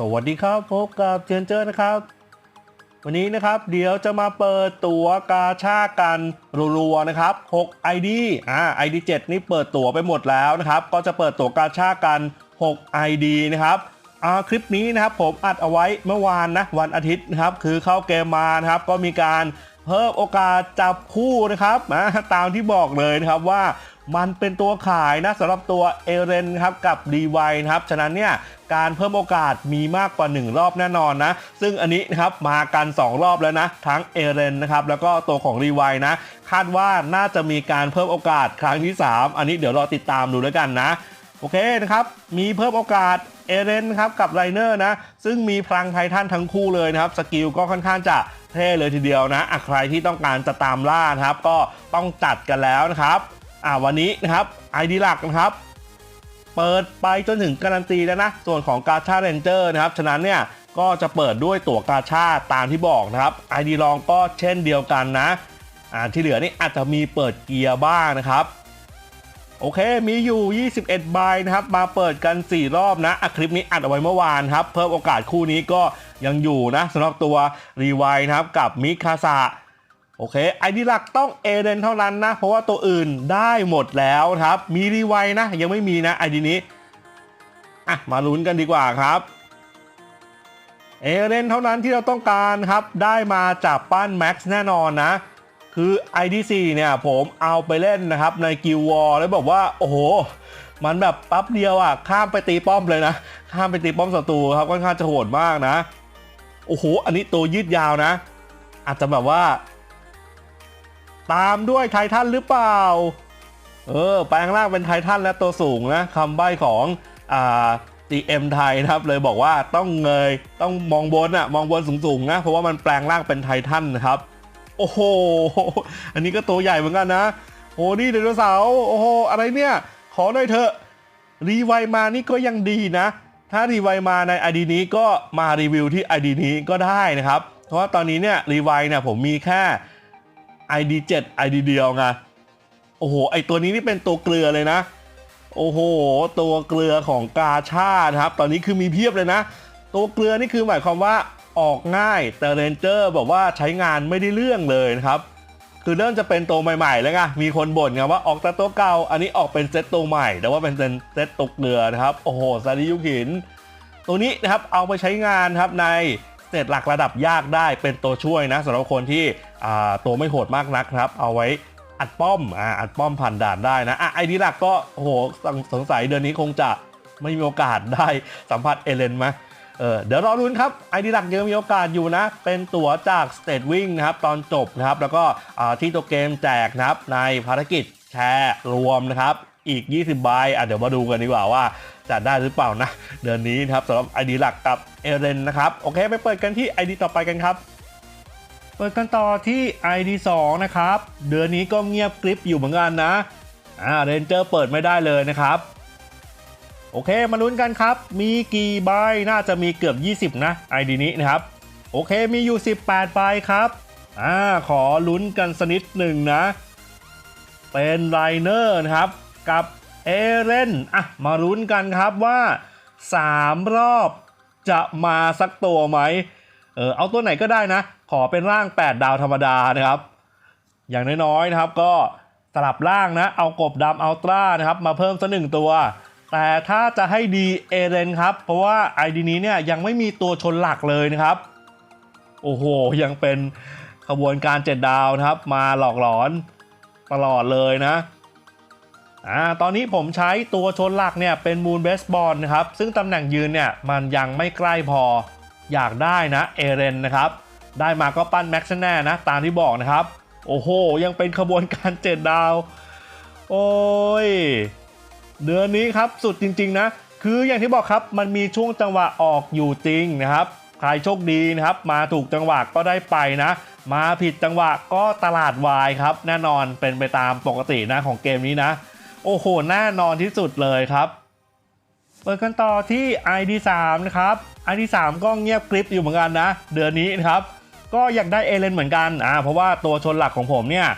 สวัสดีครับพบกับเจนเจอร์นะครับ วันนี้นะครับเดี๋ยวจะมาเปิดตั๋วกาชากันรัวๆนะครับ6 ID อ่า ID 7 นี่เปิดตั๋วไปหมดแล้วนะครับ ก็จะเปิดตั๋วกาชากัน 6 ID นะครับอ่าคลิปนี้นะครับผมอัดเอาไว้เมื่อวานนะวันอาทิตย์นะครับ คือเข้าเกมมานะครับ ก็มีการเพิ่มโอกาสจับคู่นะครับอ่าตามที่บอกเลยนะครับว่า มันเป็นตัวขายนะสำหรับตัวเอเรนครับกับดีไวนะครับ ฉะนั้นเนี่ยการเพิ่มโอกาสมีมากกว่า 1 รอบแน่นอนนะ ซึ่งอันนี้นะครับมากัน 2 รอบแล้วนะ ทั้งเอเรนนะครับแล้วก็ตัวของรีไวนะ คาดว่าน่าจะมีการเพิ่มโอกาสครั้งที่ 3 อันนี้เดี๋ยวรอติดตามดูแล้วกันนะ โอเคนะครับ มีเพิ่มโอกาสเอเรนครับกับไรเนอร์นะ ซึ่งมีพลังไททันทั้งคู่เลยนะครับ สกิลก็ค่อนข้างจะเท่เลยทีเดียวนะใครที่ต้องการจะตามล่านะครับ ก็ต้องจัดกันแล้วนะครับ อ่าวันนี้นะครับไอดีหลักนะครับ เปิดไปจนถึงการันตีแล้วนะ ส่วนของกาชาเรนเจอร์นะครับ ฉะนั้นเนี่ยก็จะเปิดด้วยตั๋วกาชาตามที่บอกนะครับไอดีลองก็เช่นเดียวกันนะอ่าที่เหลือนี่อาจจะมีเปิดเกียร์บ้างนะครับ โอเคมีอยู่ 21 ใบนะครับ มาเปิดกัน 4 รอบนะอะคลิปนี้อัดเอาไว้เมื่อวานครับ เพิ่มโอกาสคู่นี้ก็ยังอยู่นะสำหรับตัวรีไวนะครับกับมิคาซา โอเค ไอดีหลักต้องเอเดนเท่านั้นนะ เพราะว่าตัวอื่นได้หมดแล้วครับ มีรีไวนะ ยังไม่มีนะไอดีนี้อะมาลุ้นกันดีกว่าครับเอเดนเท่านั้นที่เราต้องการครับ ได้มาจากปั้นแม็กซ์แน่นอนนะ คือ ID4 เนี่ยผมเอาไปเล่นนะครับในกิววอลแล้วบอกว่า โอ้โห มันแบบปั๊บเดียวอะ ข้ามไปตีป้อมเลยนะ ข้ามไปตีป้อมศัตรูครับค่อนข้างจะโหดมากนะ โอ้โห อันนี้ตัวยืดยาวนะ อาจจะแบบว่า ตามด้วยไททันหรือเปล่า เออ แปลงร่างเป็นไททันและตัวสูงนะคำใบ้ของอ่า GM ไทยนะครับเลยบอกว่าต้องเงยต้องมองบนอะมองบนสูงๆนะเพราะว่ามันแปลงร่างเป็นไททันนะครับ โอ้โห อันนี้ก็ตัวใหญ่เหมือนกันนะโอ้นี่ไดโนเสาร์โอ้โหอะไรเนี่ย ขอหน่อยเถอะ รีไวมานี่ก็ยังดีนะ ถ้ารีไวมาใน ID นี้ก็มารีวิวที่ ID นี้ก็ได้นะครับ เพราะว่าตอนนี้เนี่ยรีไวเนี่ยผมมีแค่ ID 7 ID เดียวไงโอ้โห ไอตัวนี้นี่เป็นตัวเกลือเลยนะ โอ้โห ตัวเกลือของกาชาดครับ ตอนนี้คือมีเพียบเลยนะ ตัวเกลือนี่คือหมายความว่าออกง่าย แต่เรนเจอร์บอกว่าใช้งานไม่ได้เรื่องเลยนะครับ คือเริ่มจะเป็นตัวใหม่ๆแล้วไง มีคนบ่นไงว่าออกแต่ตัวเก่า อันนี้ออกเป็นเซตตัวใหม่ แต่ว่าเป็นเซตตัวเกลือนะครับ โอ้โหซาริยุกิน ตัวนี้นะครับเอาไปใช้งานครับใน เซตหลักระดับยากได้เป็นตัวช่วยนะสำหรับคนที่ตัวไม่โหดมากนักครับ เอาไว้อัดป้อมอ่าอัดป้อมผ่านด่านได้นะอะไอ้ดีหลักก็โหสงสงสัยเดือนนี้คงจะไม่มีโอกาสได้สัมผัสเอเลนไหมเออเดี๋ยวรอรุ้นครับไอดีหลักยังมีโอกาสอยู่นะ เป็นตั๋วจากสเต e วิ่งนะครับ ตอนจบนะครับ แล้วก็ที่ตัวเกมแจกนะครับ ในภารกิจแชร์รวมนะครับ อีก 20 ใบอะเดี๋ยวมาดูกันดีกว่าว่าจะได้หรือเปล่านะ เดือนนี้นะครับสำหรับ ID หลักกับเอเรนนะครับ โอเคไปเปิดกันที่ ID ต่อไปกันครับ เปิดกันต่อที่ ID 2นะครับ เดือนนี้ก็เงียบกริบอยู่เหมือนกันนะอ่าเรนเจอร์เปิดไม่ได้เลยนะครับโอเคมาลุ้นกันครับ มีกี่ใบน่าจะมีเกือบ 20 นะ ID นี้นะครับ โอเคมีอยู่ 18 ใบครับอ่าขอลุ้นกันสนิดหนึ่งนะ เป็นไลเนอร์นะครับ กับเอเรนอะมาลุ้นกันครับว่า 3 รอบจะมาสักตัวไหมเออเอาตัวไหนก็ได้นะ ขอเป็นร่าง 8 ดาวธรรมดานะครับ อย่างน้อยๆนะครับก็สลับร่างนะ เอากบดำอัลตร้านะครับมาเพิ่มสักหนึ่งตัว แต่ถ้าจะให้ดีเอเรนครับ เพราะว่า ID นี้เนี่ยยังไม่มีตัวชนหลักเลยนะครับ โอ้โห ยังเป็นขบวนการเจ็ดดาวนะครับ มาหลอกหลอนตลอดเลยนะ อ่าตอนนี้ผมใช้ตัวชนหลักเนี่ยเป็นมูนเบสบอลนะครับ ซึ่งตำแหน่งยืนเนี่ยมันยังไม่ใกล้พออยากได้นะเอเรนนะครับ ได้มาก็ปั้นแม็กซ์แน่นะ ตามที่บอกนะครับ โอ้โห ยังเป็นขบวนการเจ็ดดาว โอ้ย เดือนนี้ครับสุดจริง ๆ นะ คืออย่างที่บอกครับมันมีช่วงจังหวะออกอยู่จริงนะครับ ใครโชคดีนะครับ มาถูกจังหวะก็ได้ไปนะ มาผิดจังหวะก็ตลาดวายครับ แน่นอนเป็นไปตามปกตินะของเกมนี้นะ โอ้โหแน่นอนที่สุดเลยครับเปิดกันต่อที่ ID 3 นะครับ ID 3 ก็เงียบกริบอยู่เหมือนกันนะ เดือนนี้นะครับ ก็อยากได้เอเลนเหมือนกันอ่าเพราะว่าตัวชนหลักของผมเนี่ย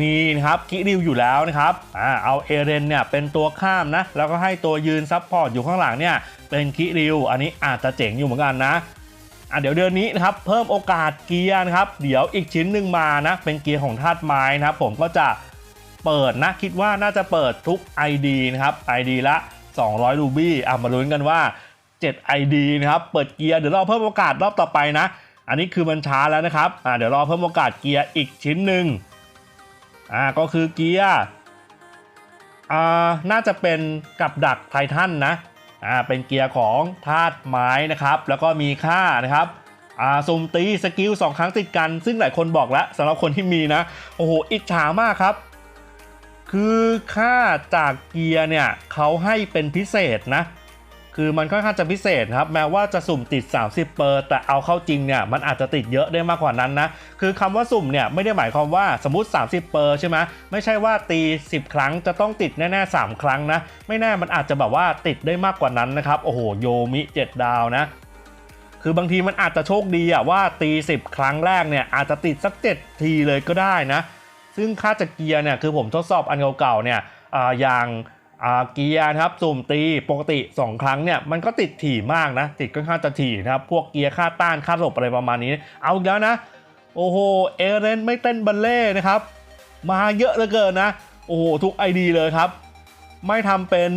มีนะครับคิริวอยู่แล้วนะครับอ่าเอาเอเรนเนี่ยเป็นตัวข้ามนะ แล้วก็ให้ตัวยืนซับพอร์ตอยู่ข้างหลังเนี่ยเป็นคิริว อันนี้อาจจะเจ๋งอยู่เหมือนกันนะอะเดี๋ยวเดือนนี้นะครับเพิ่มโอกาสเกียร์นะครับ เดี๋ยวอีกชิ้นหนึ่งมานะเป็นเกียร์ของธาตุไม้นะครับผมก็จะ เปิดนะคิดว่าน่าจะเปิดทุก ID นะครับ ID ละ 200 รูบี้อะมาลุ้นกันว่า 7 ID นะครับ เปิดเกียร์เดี๋ยวรอเพิ่มโอกาสรอบต่อไปนะ อันนี้คือมันช้าแล้วนะครับอ่าเดี๋ยวรอเพิ่มโอกาสเกียร์อีกชิ้นหนึ่งอ่าก็คือเกียร์อ่าน่าจะเป็นกับดักไททันนะอ่าเป็นเกียร์ของธาตุไม้นะครับ แล้วก็มีค่านะครับอ่าสุ่มตีสกิลสองครั้งติดกัน ซึ่งหลายคนบอกแล้วสำหรับคนที่มีนะ โอ้โห อิจฉามากครับ คือค่าจากเกียร์เนี่ยเขาให้เป็นพิเศษนะ คือมันค่อนข้างจะพิเศษครับ แม้ว่าจะสุ่มติด 30 เปอร์ แต่เอาเข้าจริงเนี่ยมันอาจจะติดเยอะได้มากกว่านั้นนะ คือคำว่าสุ่มเนี่ยไม่ได้หมายความว่าสมมติ 30 เปอร์ใช่ไหมไม่ใช่ว่าตี 10 ครั้งจะต้องติดแน่ๆ3ครั้งนะ ไม่แน่มันอาจจะแบบว่าติดได้มากกว่านั้นนะครับ โอ้โหโยมิ 7 ดาวนะคือบางทีมันอาจจะโชคดีอะว่าตี 10 ครั้งแรกเนี่ยอาจจะติดสัก 7 ทีเลยก็ได้นะ ซึ่งค่าจากเกียร์เนี่ยคือผมทดสอบอันเก่าๆเนี่ยอย่างเกียร์นะครับสุ่มตีปกติ 2 ครั้งเนี่ยมันก็ติดถี่มากนะ ติดค่อนข้างจะถี่นะครับ พวกเกียร์ค่าต้านค่าหลบอะไรประมาณนี้ เอาแล้วนะ โอ้โหเอเรนไม่เต้นบัลเล่นะครับ มาเยอะเหลือเกินนะ โอ้โห ทุกไอดีเลยครับ ไม่ทำเป็น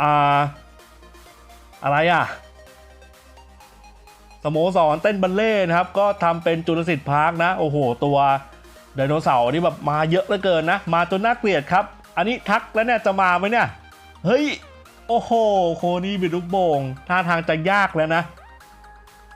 อ่าอะไรอะสโมสรเต้นบัลเล่นะครับ ก็ทำเป็นจุลสิทธิ์พาร์คนะ โอ้โห ตัว ไดโนเสาร์นี่แบบมาเยอะเหลือเกินนะ มาจนน่าเกลียดครับ อันนี้ทักแล้วเนี่ยจะมาไหมเนี่ย เฮ้ย โอ้โห โคนี่บิดลูกโป่งท่าทางจะยากแล้วนะ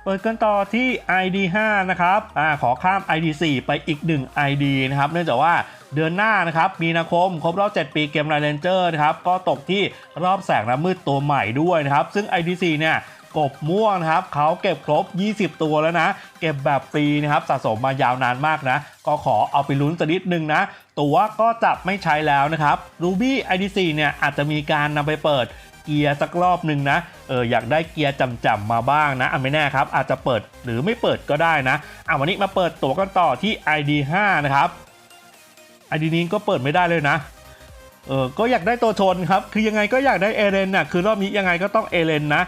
เปิดกันต่อที่ ID 5นะครับอ่าขอข้าม ID 4 ไปอีก 1 ID นะครับ เนื่องจากว่าเดือนหน้านะครับ มีนาคมครบรอบ 7 ปีเกมไรเ a นเจอร์นะครับ ก็ตกที่รอบแสงน้ำมืดตัวใหม่ด้วยนะครับ ซึ่ง ID 4เนี่ย กบม่วงนะครับเขาเก็บครบ 20 ตัวแล้วนะ เก็บแบบฟรีนะครับสะสมมายาวนานมากนะ ก็ขอเอาไปลุ้นสักนิดนึงนะ ตัวก็จะไม่ใช้แล้วนะครับ Ruby ID4 เนี่ยอาจจะมีการนำไปเปิดเกียร์สักรอบหนึ่งนะเอออยากได้เกียร์จำๆมาบ้างนะอะไม่แน่ครับ อาจจะเปิดหรือไม่เปิดก็ได้นะอะวันนี้มาเปิดตัวกันต่อที่ ID5 นะครับ ID นี้ก็เปิดไม่ได้เลยนะเออก็อยากได้ตัวชนครับ คือยังไงก็อยากได้เอเลนน่ะคือรอบนี้ยังไงก็ต้องเอเลนนะ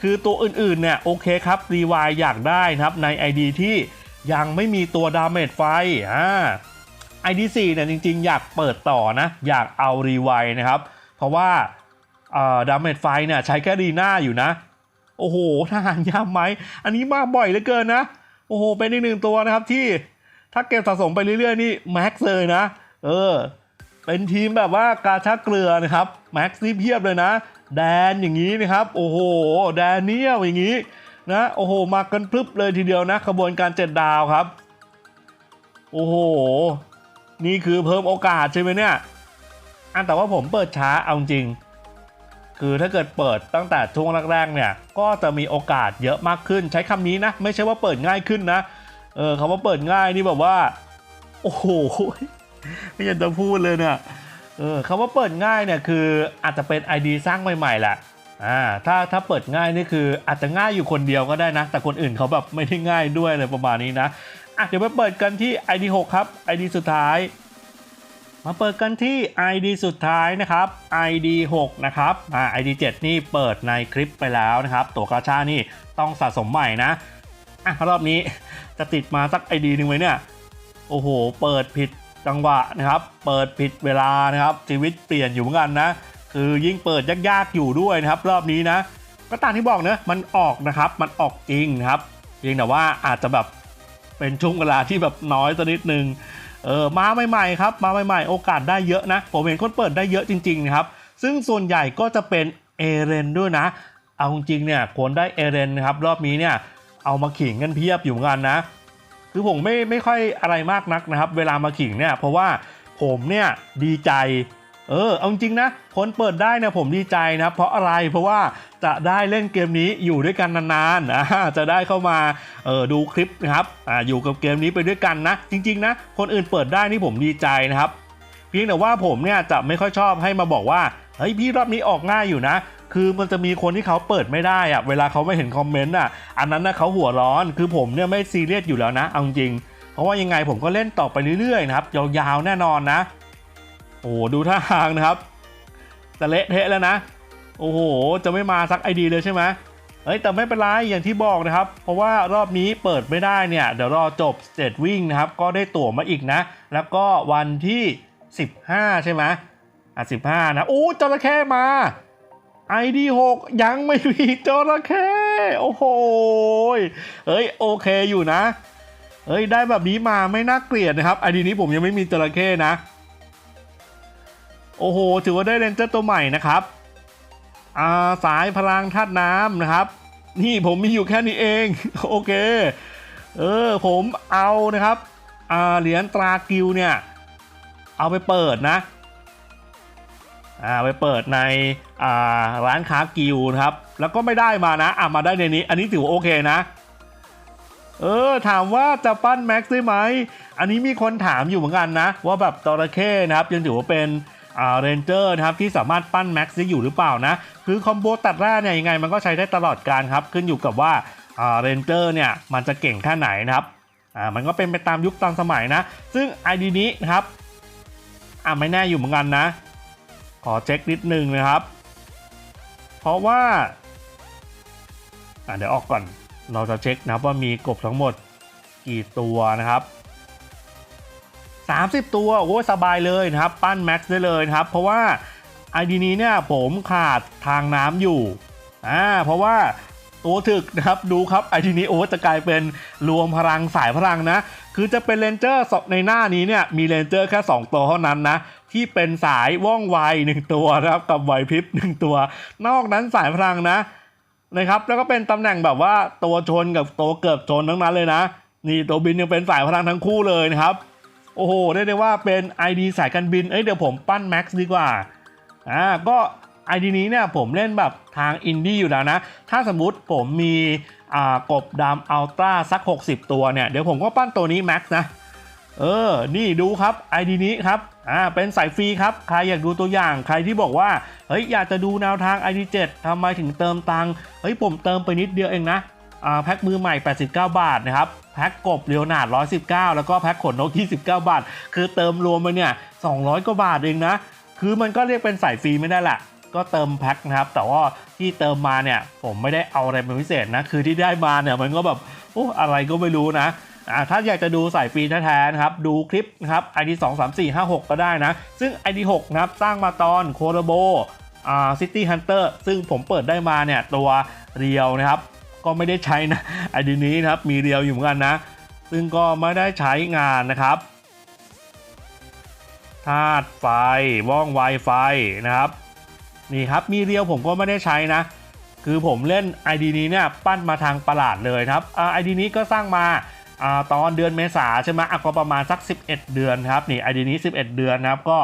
คือตัวอื่นๆเนี่ยโอเคครับรีวายอยากได้นะครับใน ID ที่ยังไม่มีตัวดาเมจไฟอ่า ID 4 เนี่ยจริงๆ อยากเปิดต่อนะ อยากเอารีวายนะครับ เพราะว่าดาเมจไฟเนี่ยใช้แค่ดีหน้าอยู่นะ โอ้โหทหารย่ำไหม อันนี้มาบ่อยเหลือเกินนะ โอ้โห เป็นอีกหนึ่งตัวนะครับที่ถ้าเก็บสะสมไปเรื่อยๆ นี่แม็กซ์เลยนะ เออ เป็นทีมแบบว่ากาชาเกลือนะครับ แม็กซ์นี่เพียบเลยนะ แดนอย่างนี้นะครับ โอ้โห แดนเนียลอย่างนี้นะโอ้โห มากันพรึบเลยทีเดียวนะขบวนการเจ็ดดาวครับ โอ้โห นี่คือเพิ่มโอกาสใช่ไหมเนี่ยอันแต่ว่าผมเปิดช้าเอาจริง คือถ้าเกิดเปิดตั้งแต่ช่วงแรกๆเนี่ย ก็จะมีโอกาสเยอะมากขึ้น ใช้คำนี้นะ ไม่ใช่ว่าเปิดง่ายขึ้นนะ เออคำว่าเปิดง่ายนี่แบบว่า โอ้โหไม่อยากจะพูดเลยเนี่ย เออคำว่าเปิดง่ายเนี่ยคืออาจจะเป็น ID สร้างใหม่ๆแหละอ่าถ้าถ้าเปิดง่ายนี่คืออาจจะง่ายอยู่คนเดียวก็ได้นะ แต่คนอื่นเขาแบบไม่ได้ง่ายด้วยอะไรประมาณนี้นะอะเดี๋ยวมาเปิดกันที่ ID 6 ครับ ID สุดท้าย มาเปิดกันที่ ID สุดท้ายนะครับ ID 6 นะครับอ่า ID 7 นี่เปิดในคลิปไปแล้วนะครับ ตัวกาชานี่ต้องสะสมใหม่นะอะรอบนี้จะติดมาสัก ID หนึ่งไหมเนี่ยโอ้โห เปิดผิด จังหวะนะครับ เปิดผิดเวลานะครับ ชีวิตเปลี่ยนอยู่เหมือนกันนะ คือยิ่งเปิดยากๆอยู่ด้วยนะครับ รอบนี้นะ ก็ตามที่บอกเนะมันออกนะครับ มันออกจริงนะครับเพียงแต่ว่าอาจจะแบบเป็นช่วงเวลาที่แบบน้อยสักนิดนึงเออมาใหม่ๆครับ มาใหม่ๆ โอกาสได้เยอะนะผมเห็นคนเปิดได้เยอะจริงๆนะครับ ซึ่งส่วนใหญ่ก็จะเป็นเอเรนด้วยนะ เอาจริงเนี่ยคนได้เอเรนนะครับ รอบนี้เนี่ยเอามาขิงกันเพียบอยู่เหมือนกันนะ คือผมไม่ไม่ค่อยอะไรมากนักนะครับ เวลามาขิงเนี่ยเพราะว่าผมเนี่ยดีใจ เออเอาจริงนะคนเปิดได้เนี่ยผมดีใจนะเพราะอะไรเพราะว่าจะได้เล่นเกมนี้อยู่ด้วยกันนานๆอ่าจะได้เข้ามาเออดูคลิปนะครับอ่าอยู่กับเกมนี้ไปด้วยกันนะ จริง ๆ นะ คนอื่นเปิดได้นี่ผมดีใจนะครับ เพียงแต่ว่าผมเนี่ยจะไม่ค่อยชอบให้มาบอกว่าเฮ้ยพี่รอบนี้ออกง่ายอยู่นะ คือมันจะมีคนที่เขาเปิดไม่ได้อะเวลาเขาไม่เห็นคอมเมนต์อะอันนั้นนะเขาหัวร้อนคือผมเนี่ยไม่ซีเรียสอยู่แล้วนะเอาจริง เพราะว่ายังไงผมก็เล่นต่อไปเรื่อยๆนะครับยาวๆแน่นอนนะ โอ้โหดูท่าทางนะครับจะเละเทะแล้วนะ โอ้โห จะไม่มาสักไอดีเลยใช่ไหมเฮ้ยแต่ไม่เป็นไรอย่างที่บอกนะครับ เพราะว่ารอบนี้เปิดไม่ได้เนี่ยเดี๋ยวรอจบสเตจวิ่งนะครับ ก็ได้ตั๋วมาอีกนะ แล้วก็วันที่ 15 ใช่ไหมอะ15นะ โอ้จระเข้มา ID 6ยังไม่มีจระเข้โอ้โหเฮ้ยโอเคอยู่นะเฮ้ยได้แบบนี้มาไม่น่าเกลียดนะครับ ID นี้ผมยังไม่มีจระเข้นะ โอ้โห ถือว่าได้เรนเจอร์ตัวใหม่นะครับอาสายพลังธาตุน้ำนะครับ นี่ผมมีอยู่แค่นี้เองโอเค เออผมเอานะครับอาเหรียญตรากิลเนี่ย เอาไปเปิดนะ อ่าไปเปิดในอ่าร้านค้ากิลนะครับ แล้วก็ไม่ได้มานะอ่ามาได้ในนี้ อันนี้ถือว่าโอเคนะ เออถามว่าจะปั้นแม็กซ์ได้ไหม อันนี้มีคนถามอยู่เหมือนกันนะ ว่าแบบจระเข้นะครับยังถือว่าเป็นอ่าเรนเจอร์นะครับที่สามารถปั้นแม็กซ์ได้อยู่หรือเปล่านะ คือคอมโบตัดแร่เนี่ยยังไงมันก็ใช้ได้ตลอดการครับ ขึ้นอยู่กับว่าอ่าเรนเจอร์เนี่ยมันจะเก่งแค่ไหนนะครับอ่ามันก็เป็นไปตามยุคตามสมัยนะ ซึ่ง ID นี้นะครับอ่าไม่แน่อยู่เหมือนกันนะ ขอเช็คนิดนึงนะครับ เพราะว่าอ่าเดี๋ยวออกก่อน เราจะเช็คนะครับว่ามีกบทั้งหมดกี่ตัวนะครับ30 ตัวโอ้สบายเลยนะครับ ปั้นแม็กซ์ได้เลยนะครับ เพราะว่าไอดีนี้เนี่ยผมขาดทางน้ำอยู่อ่าเพราะว่าตัวถึกนะครับดูครับไอดีนี้โอ้จะกลายเป็นรวมพลังสายพลังนะ คือจะเป็นเลนเจอร์ในหน้านี้เนี่ยมีเลนเจอร์แค่ 2 ตัวเท่านั้นนะ ที่เป็นสายว่องไว1ตัวนะครับกับไหวพริบ1ตัว นอกนั้นสายพลังนะนะครับ แล้วก็เป็นตำแหน่งแบบว่าตัวชนกับตัวเกือบชนทั้งนั้นเลยนะ นี่ตัวบินยังเป็นสายพลังทั้งคู่เลยนะครับ โอ้โหได้ได้ว่าเป็น ID สายการบินเอ้ยเดี๋ยวผมปั้น Max ดีกว่าอ่าก็ ID นี้เนี่ยผมเล่นแบบทางอินดี้อยู่แล้วนะ ถ้าสมมติผมมีอ่ากบดำอัลตร้าสัก 60 ตัวเนี่ย เดี๋ยวผมก็ปั้นตัวนี้ Max นะ เออ นี่ดูครับ ID นี้ครับ อ่า เป็นสายฟรีครับ ใครอยากดูตัวอย่าง ใครที่บอกว่า เฮ้ย อยากจะดูแนวทาง ID 7ทำไมถึงเติมตังค์ เฮ้ย ผมเติมไปนิดเดียวเองนะ อ่า แพ็คมือใหม่ 89 บาทนะครับ แพ็คกบเรียวนาด119 แล้วก็แพ็คขนนก 29 บาท คือเติมรวมไปเนี่ย 200 กว่าบาทเองนะ คือมันก็เรียกเป็นสายฟรีไม่ได้แหละก็เติมแพ็คนะครับ แต่ว่าที่เติมมาเนี่ย ผมไม่ได้เอาอะไรเป็นพิเศษนะ คือที่ได้มาเนี่ย มันก็แบบ โอ้ อะไรก็ไม่รู้นะ อ่าถ้าอยากจะดูสายฟรีแท้ๆนะครับ ดูคลิปนะครับ ID 2 3 4 5 6 ก็ได้นะ ซึ่ง ID 6นะครับ สร้างมาตอนโคโรโบอ่าซิตี้ฮันเตอร์ซึ่งผมเปิดได้มาเนี่ย ตัวเรียวนะครับ ก็ไม่ได้ใช้นะไอดีนี้นะครับ มีเรียวอยู่เหมือนกันนะ ซึ่งก็ไม่ได้ใช้งานนะครับธาตุไฟว่องไวไฟนะครับ นี่ครับ มีเรียวผมก็ไม่ได้ใช้นะ คือผมเล่น ID นี้เนี่ย ปั้นมาทางประหลาดเลยครับอ่า ID นี้ก็สร้างมา ตอนเดือนเมษาใช่ไหมก็ประมาณสัก 11 เดือนครับนี่ ID นี้ 11 เดือนนะครับก็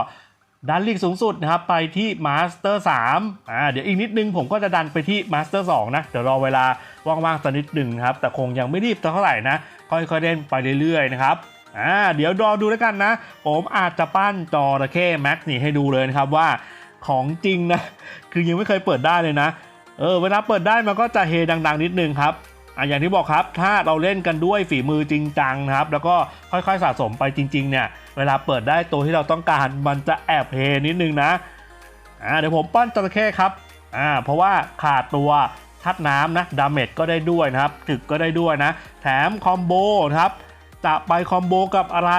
ดันลีกสูงสุดนะครับไปที่มาสเตอร์3อ่าเดี๋ยวอีกนิดนึงผมก็จะดันไปที่มาสเตอร์2นะเดี๋ยวรอเวลาว่างๆสักนิดหนึ่งครับ แต่คงยังไม่รีบเท่าไหร่นะ ค่อยๆเล่นไปเรื่อยๆนะครับอ่าเดี๋ยวรอดูแล้วกันนะ ผมอาจจะปั้นจอระเข้แม็กนี่ให้ดูเลยนะครับว่าของจริงนะ คือยังไม่เคยเปิดได้เลยนะ เออเวลาเปิดได้มันก็จะเฮดัง ๆ นิดนึงครับ อะอย่างที่บอกครับถ้าเราเล่นกันด้วยฝีมือจริงจังนะครับ แล้วก็ค่อยๆสะสมไปจริง ๆ เนี่ย เวลาเปิดได้ตัวที่เราต้องการมันจะแอบเฮนิดนึงนะอ่าเดี๋ยวผมปั้นจระเข้ครับอ่าเพราะว่าขาดตัวทัดน้ำนะดาเมจก็ได้ด้วยนะครับถึกก็ได้ด้วยนะ แถมคอมโบนะครับจะไปคอมโบกับอะไร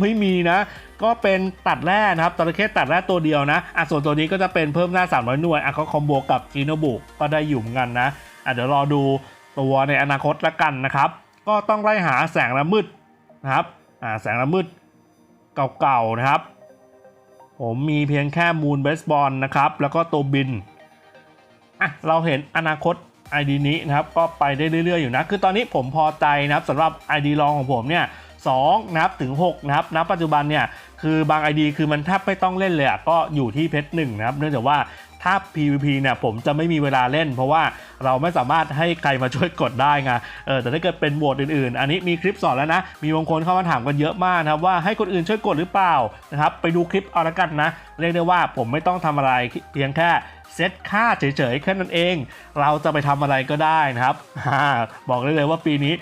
ไม่มีนะ ก็เป็นตัดแร่นะครับจระเข้ตัดแร่ตัวเดียวนะอะส่วนตัวนี้ก็จะเป็นเพิ่มหน้า300หน่วยอะก็คอมโบกับจีโนบุก็ได้อยู่เหมือนกันนะอะเดี๋ยวรอดู ตัวในอนาคตละกันนะครับ ก็ต้องไล่หาแสงละมืดนะครับอ่าแสงละมืดเก่าๆนะครับ ผมมีเพียงแค่มูนเบสบอลนะครับ แล้วก็ตัวบินอะเราเห็นอนาคต ID นี้นะครับ ก็ไปได้เรื่อย ๆ อยู่นะ คือตอนนี้ผมพอใจนะครับสำหรับ ID รองของผมเนี่ยสองนะครับถึง6นะครับณปัจจุบันเนี่ยคือบาง ID คือมันแทบไม่ต้องเล่นเลยอะก็อยู่ที่เพชรหนึ่งนะครับ เนื่องจากว่า ถ้า PVP เนี่ยผมจะไม่มีเวลาเล่น เพราะว่าเราไม่สามารถให้ใครมาช่วยกดได้ไงเออแต่ถ้าเกิดเป็นโหมดอื่นๆ อันนี้มีคลิปสอนแล้วนะ มีบางคนเข้ามาถามกันเยอะมากนะครับว่าให้คนอื่นช่วยกดหรือเปล่านะครับไปดูคลิปเอาละกันนะ เรียกได้ว่าผมไม่ต้องทำอะไรเพียงแค่เซตค่าเฉยๆแค่นั้นเอง เราจะไปทำอะไรก็ได้นะครับอ่าบอกได้เลยว่าปีนี้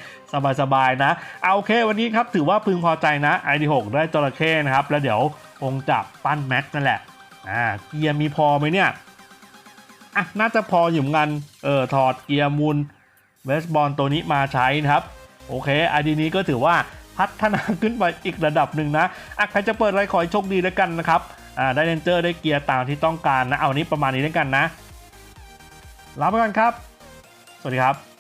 สบายๆนะ เอาโอเควันนี้ครับถือว่าพึงพอใจนะ ID6 ได้จระเข้นะครับ แล้วเดี๋ยวคงจะปั้นแม็กนั่นแหละอ่าเกียร์มีพอไหมเนี่ย อะน่าจะพออยู่งันเออถอดเกียร์มูลเวสบอลตัวนี้มาใช้นะครับ โอเคไอดีนี้ก็ถือว่าพัฒนาขึ้นไปอีกระดับหนึ่งนะอะใครจะเปิดอะไรขอให้โชคดีแล้วกันนะครับอ่าได้เลนเจอร์ได้เกียร์ตามที่ต้องการนะ เอานี้ประมาณนี้แล้วกันนะลาไปก่อนครับ สวัสดีครับ